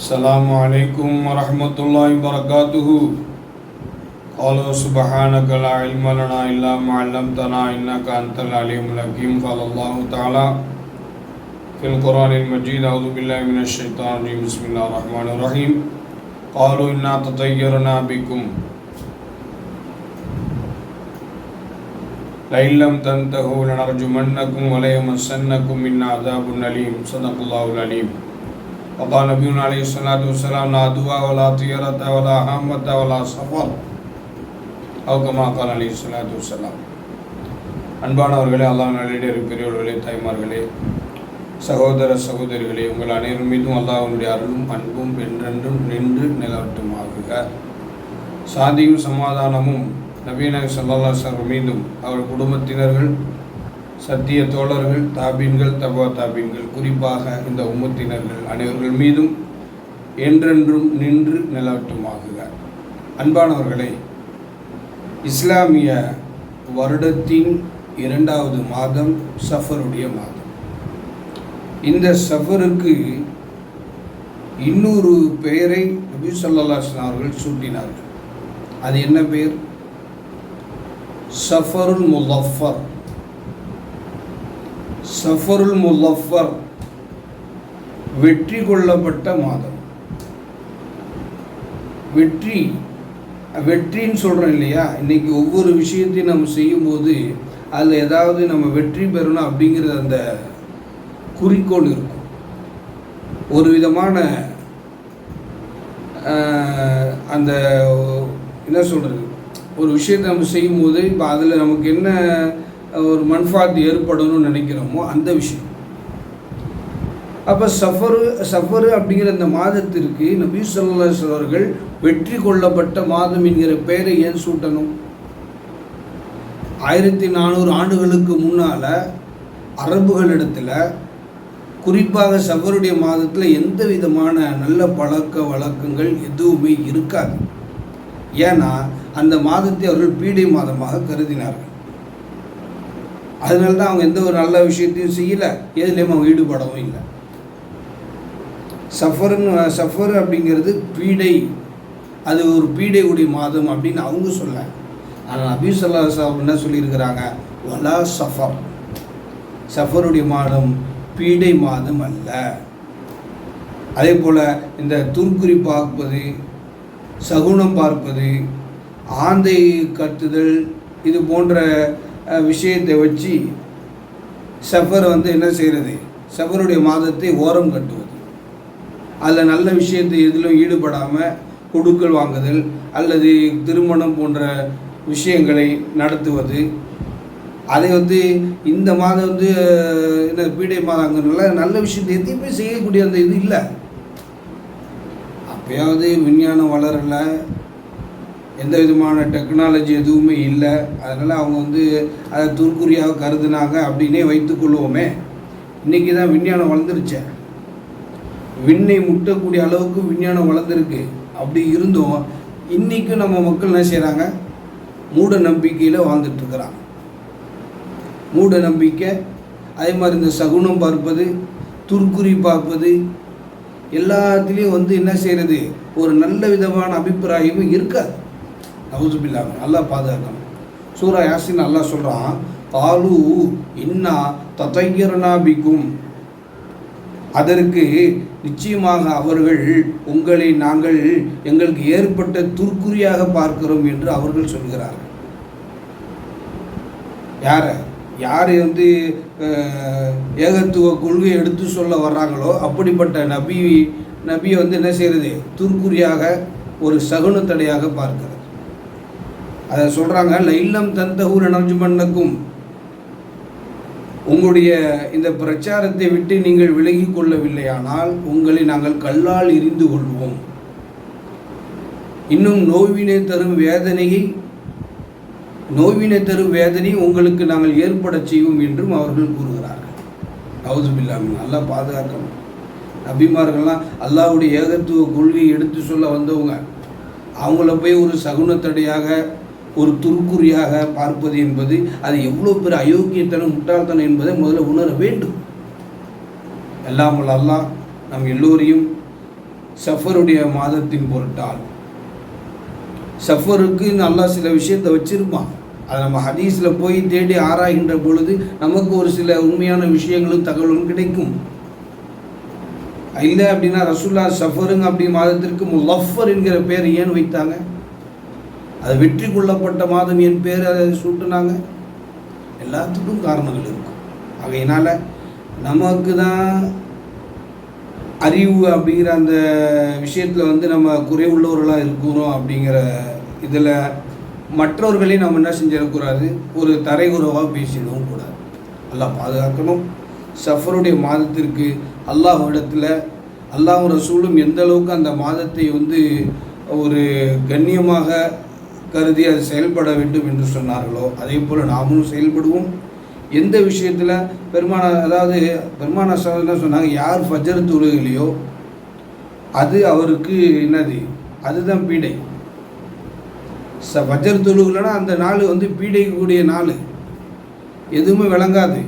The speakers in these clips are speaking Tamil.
السلام عليكم ورحمة الله وبركاته. قالوا سبحانك لا علم لنا إلا ما علمتنا إنك أنت العليم الحكيم. قال الله تعالى في القرآن المجيد أعوذ بالله من الشيطان الرجيم. بسم الله الرحمن الرحيم. قالوا إنا تطيرنا بكم. لئن لم تنتهوا لنرجمنكم وليمسنكم منا عذاب أليم. صدق الله العليم. وقال نبينا عليه الصلاة والسلام لا دواء ولا طيرة ولا هامة ولا سفر أو كما قال عليه الصلاة والسلام அன்பானவர்களே அல்லாஹ் நல்லிடர் பெரியவர்களே தாய்மார்களே சகோதர சகோதரிகளே உங்கள் அனைவரும் மீதும் அல்லாஹ்வுடைய அருளும் அன்பும் என்றென்றும் நின்று நிலவட்டுமாகுக சாந்தியும் சமாதானமும் நபீன சல்லாசர் மீதும் அவர் குடும்பத்தினர்கள் சத்திய தோழர்கள் தாபீன்கள் தபா தாபீன்கள் குறிப்பாக இந்த உம்மத்தினர்கள் அனைவர்கள் மீதும் என்றென்றும் நின்று நிலவட்டுமாகுக அன்பானவர்களே இஸ்லாமிய வருடத்தின் இரண்டாவது மாதம் சஃபருடைய மாதம். இந்த சஃபருக்கு இன்னொரு பெயரை நபி சொல்லாஸ்லாம் அவர்கள் சூட்டினார்கள். அது என்ன பெயர்? சஃபருல் முலஃபர் சஃபருல் முல்லஃபர் வெற்றி கொள்ளப்பட்ட மாதம். வெற்றி வெற்றின்னு சொல்கிறோம் இல்லையா? இன்றைக்கி ஒவ்வொரு விஷயத்தையும் நம்ம செய்யும்போது அதில் ஏதாவது நம்ம வெற்றி பெறணும் அப்படிங்கிறது அந்த குறிக்கோள் இருக்கும். ஒரு விதமான அந்த என்ன சொல்கிறது ஒரு விஷயத்தை நம்ம செய்யும்போது இப்போ அதில் நமக்கு என்ன ஒரு மன்ஃபாத் ஏற்படணும்னு நினைக்கிறோமோ அந்த விஷயம். அப்போ சஃபரு சஃபரு அப்படிங்கிற அந்த மாதத்திற்கு நபி ஸல்லல்லாஹு அவர்கள் வெற்றி கொள்ளப்பட்ட மாதம் என்கிற பெயரை ஏன் சூட்டணும்? ஆயிரத்தி நானூறு ஆண்டுகளுக்கு முன்னால் அரபுகளிடத்தில் குறிப்பாக சஃபருடைய மாதத்தில் எந்த விதமான நல்ல பழக்க வழக்கங்கள் எதுவுமே இருக்காது. ஏன்னா அந்த மாதத்தை அவர்கள் பீடை மாதமாக கருதினார்கள். அதனால தான் அவங்க எந்த ஒரு நல்ல விஷயத்தையும் செய்யலை எதுலேயும் அவங்க ஈடுபடவும் இல்லை. சஃபருன்னு சஃபர் அப்படிங்கிறது பீடை அது ஒரு பீடை உடைய மாதம் அப்படின்னு அவங்க சொல்ல. ஆனால் நபி சொல்லா சாப் என்ன சொல்லியிருக்கிறாங்க? வலா சஃபர். சஃபருடைய மாதம் பீடை மாதம் அல்ல. அதே போல் இந்த துர்க்குறி பார்ப்பது சகுனம் பார்ப்பது ஆந்தை கத்துதல் இது போன்ற விஷயத்தை வச்சு சஃபர் வந்து என்ன செய்கிறது சஃபருடைய மாதத்தை ஓரம் கட்டுவது. அதில் நல்ல விஷயத்தை எதிலும் ஈடுபடாமல் கொடுக்கல் வாங்குதல் அல்லது திருமணம் போன்ற விஷயங்களை நடத்துவது. அதை வந்து இந்த மாதம் வந்து என்ன பீடை மாதங்கிறதுனால நல்ல விஷயத்தை எதையுமே செய்யக்கூடிய அந்த இது இல்லை. அப்பயாவது விஞ்ஞானம் வளரலை எந்த விதமான டெக்னாலஜி எதுவுமே இல்லை. அதனால் அவங்க வந்து அதை துர்க்குறியாக கருதுனாங்க அப்படின்னே வைத்துக்கொள்வோமே இன்றைக்கி தான் விஞ்ஞானம் வளர்ந்துருச்சேன் விண்ணை முட்டக்கூடிய அளவுக்கு விஞ்ஞானம் வளர்ந்துருக்கு. அப்படி இருந்தும் இன்றைக்கும் நம்ம மக்கள் என்ன செய்கிறாங்க மூட நம்பிக்கையில் வாழ்ந்துட்டுருக்குறாங்க மூட நம்பிக்கை அதே மாதிரி இந்த சகுனம் பார்ப்பது துர்க்குறி பார்ப்பது எல்லாத்துலேயும் வந்து என்ன செய்கிறது ஒரு நல்ல விதமான அபிப்பிராயமும் இருக்காது. நவுசுபில்லாம நல்லா பாதுகாக்கணும். சூரா யாசின் நல்லா சொல்கிறான் காலு இன்னா ததையரனா பிக்கும். அதற்கு நிச்சயமாக அவர்கள் உங்களை நாங்கள் எங்களுக்கு ஏற்பட்ட துர்க்குறியாக பார்க்கிறோம் என்று அவர்கள் சொல்கிறார்கள். யார? யார் வந்து ஏகத்துவ கொள்கையை எடுத்து சொல்ல வர்றாங்களோ அப்படிப்பட்ட நபி நபியை வந்து என்ன செய்கிறது துர்க்குறியாக ஒரு சகுனத்தடையாக பார்க்கிறது. அதை சொல்கிறாங்க லைல்லம் தந்தகூர் நர்ஜுமன்னக்கும் உங்களுடைய இந்த பிரச்சாரத்தை விட்டு நீங்கள் விலகி கொள்ளவில்லையானால் உங்களை நாங்கள் கல்லால் எரிந்து கொள்வோம். இன்னும் நோவினை தரும் வேதனையை நோவினை தரும் வேதனை உங்களுக்கு நாங்கள் ஏற்படச் செய்வோம் என்றும் அவர்கள் கூறுகிறார்கள். நவுதுபில்லாமல் நல்லா பாதுகாக்கணும். நபிமார்கள்லாம் அல்லாவுடைய ஏகத்துவ கொள்கையை எடுத்து சொல்ல வந்தவங்க. அவங்கள போய் ஒரு சகுனத்தடையாக ஒரு துருக்குறியாக பார்ப்பது என்பது அது எவ்வளோ பெரிய அயோக்கியத்தனம் முட்டாள்தனம் என்பதை முதல்ல உணர வேண்டும். எல்லாம் வல்ல அல்லாஹ் நம் எல்லோரையும் சஃபருடைய மாதத்தின் பொருட்டால். சஃபருக்கு நல்லா சில விஷயத்தை வச்சிருப்பான். அதை நம்ம ஹதீஸில் போய் தேடி ஆராய்கின்ற பொழுது நமக்கு ஒரு சில உண்மையான விஷயங்களும் தகவலும் கிடைக்கும். இல்லை அப்படின்னா ரசுல்லா சஃபருங்க அப்படி மாதத்திற்கு முலஃபர் என்கிற பேர் ஏன் வைத்தாங்க? அது வெற்றி கொள்ளப்பட்ட மாதம் என் பேர் அதை சுட்டுனாங்க. எல்லாத்துக்கும் காரணங்கள் இருக்கும். ஆகையினால் நமக்கு தான் அறிவு அப்படிங்கிற அந்த விஷயத்தில் வந்து நம்ம குறைவுள்ளவர்களாக இருக்கிறோம் அப்படிங்கிற இதில் மற்றவர்களையும் நம்ம என்ன செஞ்சிடக்கூடாது ஒரு தரைகுறவாக பேசிடவும் கூடாது. நல்லா பாதுகாக்கணும். சஃபருடைய மாதத்திற்கு அல்லாஹ் இடத்துல அல்லாஹ் ரசூலும் எந்த அளவுக்கு அந்த மாதத்தை வந்து ஒரு கண்ணியமாக கருதி அது செயல்பட வேண்டும் என்று சொன்னார்களோ அதே போல் நாமளும் செயல்படுவோம். எந்த விஷயத்தில் பெருமான அதாவது பெருமான என்ன சொன்னாங்க யார் ஃபஜர் தொழுகலையோ அது அவருக்கு என்னது அதுதான் பீடை. ச ஃபஜர் தொழுகலைன்னா அந்த நாள் வந்து பீடைக்கூடிய நாள். எதுவுமே விளங்காது.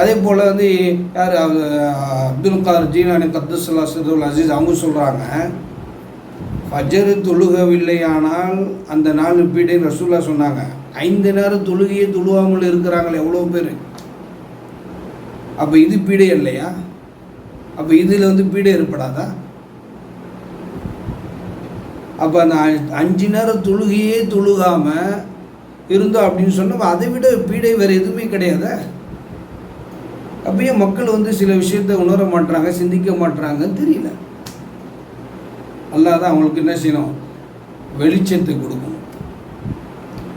அதே போல் வந்து யார் அப்துல் கார் ஜீனானி கத்துசல்லா சதுல் அசீஸ் அவங்க சொல்கிறாங்க ஃபஜரு தொழுகவில்லையானால் அந்த நாலு பீடை ரசூல்லா சொன்னாங்க. ஐந்து நேரம் தொழுகையே தொழுவாமல் இருக்கிறாங்களே எவ்வளோ பேர்? அப்போ இது பீடை இல்லையா? அப்போ இதில் வந்து பீடை ஏற்படாதா? அப்போ அந்த அஞ்சு நேரம் தொழுகையே தொழுகாமல் இருந்தோம் அப்படின்னு சொன்னால் அதை விட பீடை வேறு எதுவுமே கிடையாதா? அப்பயே மக்கள் வந்து சில விஷயத்த உணர மாட்டுறாங்க சிந்திக்க மாட்டுறாங்கன்னு தெரியல. அல்லாதான் அவங்களுக்கு என்ன செய்யணும்? வெளிச்சத்தை கொடுக்கணும்.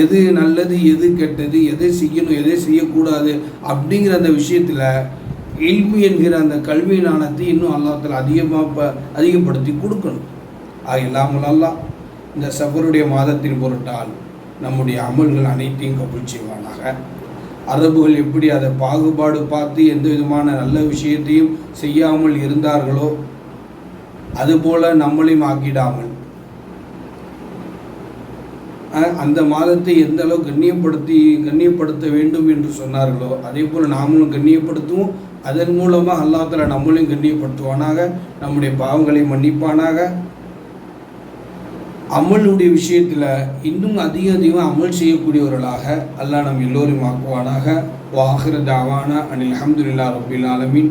எது நல்லது எது கெட்டது எதை செய்யணும் எதை செய்யக்கூடாது அப்படிங்கிற அந்த விஷயத்தில் இல்மு என்கிற அந்த கல்வி நாணத்தை இன்னும் அல்லாத்தில் அதிகமாக அதிகப்படுத்தி கொடுக்கணும். அது இல்லாமல் அல்லா இந்த சபருடைய மாதத்தின் பொருட்டால் நம்முடைய அமல்கள் அனைத்தையும் கபுல் செய்வானாக. அரபுகள் எப்படி அதை பாகுபாடு பார்த்து எந்த விதமான நல்ல விஷயத்தையும் செய்யாமல் இருந்தார்களோ அதுபோல நம்மளையும் ஆக்கிடாமல். அந்த மாதத்தை எந்த அளவு கண்ணியப்படுத்தி கண்ணியப்படுத்த வேண்டும் என்று சொன்னார்களோ அதே போல் நாமளும் கண்ணியப்படுத்துவோம். அதன் மூலமாக அல்லாத்தல நம்மளையும் கண்ணியப்படுத்துவானாக நம்முடைய பாவங்களை மன்னிப்பானாக. அமலுடைய விஷயத்தில் இன்னும் அதிக அதிகம் அமல் செய்யக்கூடியவர்களாக அல்லாஹ் நம் எல்லோரும் ஆக்குவானாக. வாஹிர தாவானா அனில் அஹமதுல்லா ரபுல் ஆலமின்.